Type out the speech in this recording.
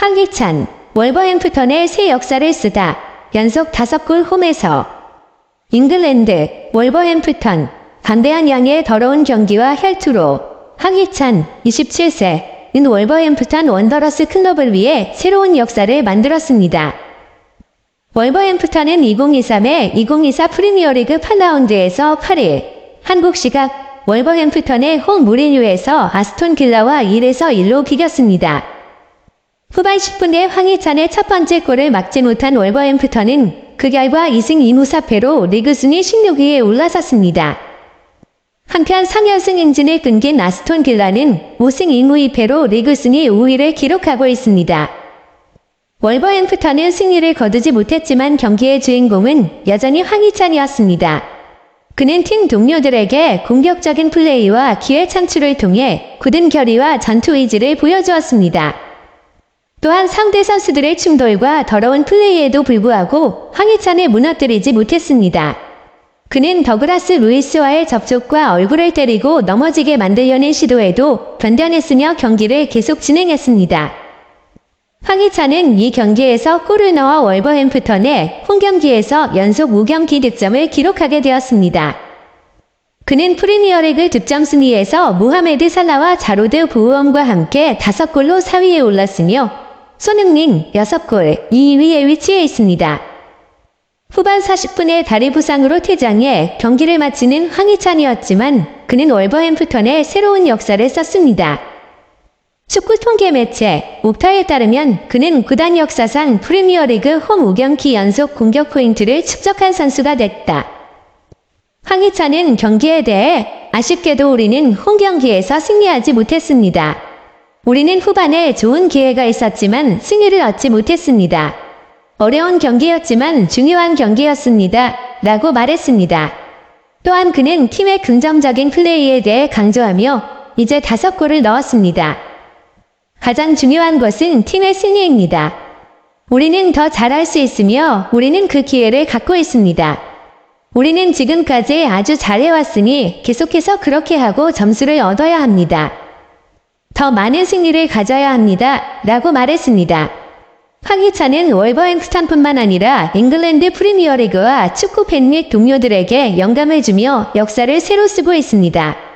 황희찬, 월버햄프턴의 새 역사를 쓰다. 연속 다섯 골 홈에서. 잉글랜드, 월버햄프턴, 반대한 양의 더러운 경기와 혈투로. 황희찬, 27세, 은 월버햄프턴 원더러스 클럽을 위해 새로운 역사를 만들었습니다. 월버햄프턴은 2023의 2024 프리미어리그 8라운드에서 8일 한국 시각 월버햄프턴의 홈 무리뉴에서 아스톤 빌라와 1에서 1로 비겼습니다. 후반 10분에 황희찬의 첫 번째 골을 막지 못한 월버햄프턴은 그 결과 2승 2무 4패로 리그 순위 16위에 올라섰습니다. 한편 3연승 행진을 끊긴 아스톤 빌라는 5승 2무 2패로 리그 순위 5위를 기록하고 있습니다. 월버햄프턴은 승리를 거두지 못했지만 경기의 주인공은 여전히 황희찬이었습니다. 그는 팀 동료들에게 공격적인 플레이와 기회 창출을 통해 굳은 결의와 전투 의지를 보여주었습니다. 또한 상대 선수들의 충돌과 더러운 플레이에도 불구하고 황희찬을 무너뜨리지 못했습니다. 그는 더그라스 루이스와의 접촉과 얼굴을 때리고 넘어지게 만들려는 시도에도 변변했으며 경기를 계속 진행했습니다. 황희찬은 이 경기에서 골을 넣어 월버햄프턴에 홈경기에서 연속 5경기 득점을 기록하게 되었습니다. 그는 프리미어리그 득점 순위에서 무하메드 살라와 자로드 부우엄과 함께 5골로 4위에 올랐으며 손흥민 6골 2위에 위치해 있습니다. 후반 40분에 다리 부상으로 퇴장해 경기를 마치는 황희찬이었지만 그는 월버햄프턴의 새로운 역사를 썼습니다. 축구 통계 매체 옥타에 따르면 그는 구단 역사상 프리미어리그 홈 5경기 연속 공격 포인트를 축적한 선수가 됐다. 황희찬은 경기에 대해 아쉽게도 우리는 홈 경기에서 승리하지 못했습니다. 우리는 후반에 좋은 기회가 있었지만 승리를 얻지 못했습니다. 어려운 경기였지만 중요한 경기였습니다. 라고 말했습니다. 또한 그는 팀의 긍정적인 플레이에 대해 강조하며 이제 다섯 골을 넣었습니다. 가장 중요한 것은 팀의 승리입니다. 우리는 더 잘할 수 있으며 우리는 그 기회를 갖고 있습니다. 우리는 지금까지 아주 잘해왔으니 계속해서 그렇게 하고 점수를 얻어야 합니다. 더 많은 승리를 가져야 합니다. 라고 말했습니다. 황희찬은 월버햄프턴뿐만 아니라 잉글랜드 프리미어리그와 축구 팬 및 동료들에게 영감을 주며 역사를 새로 쓰고 있습니다.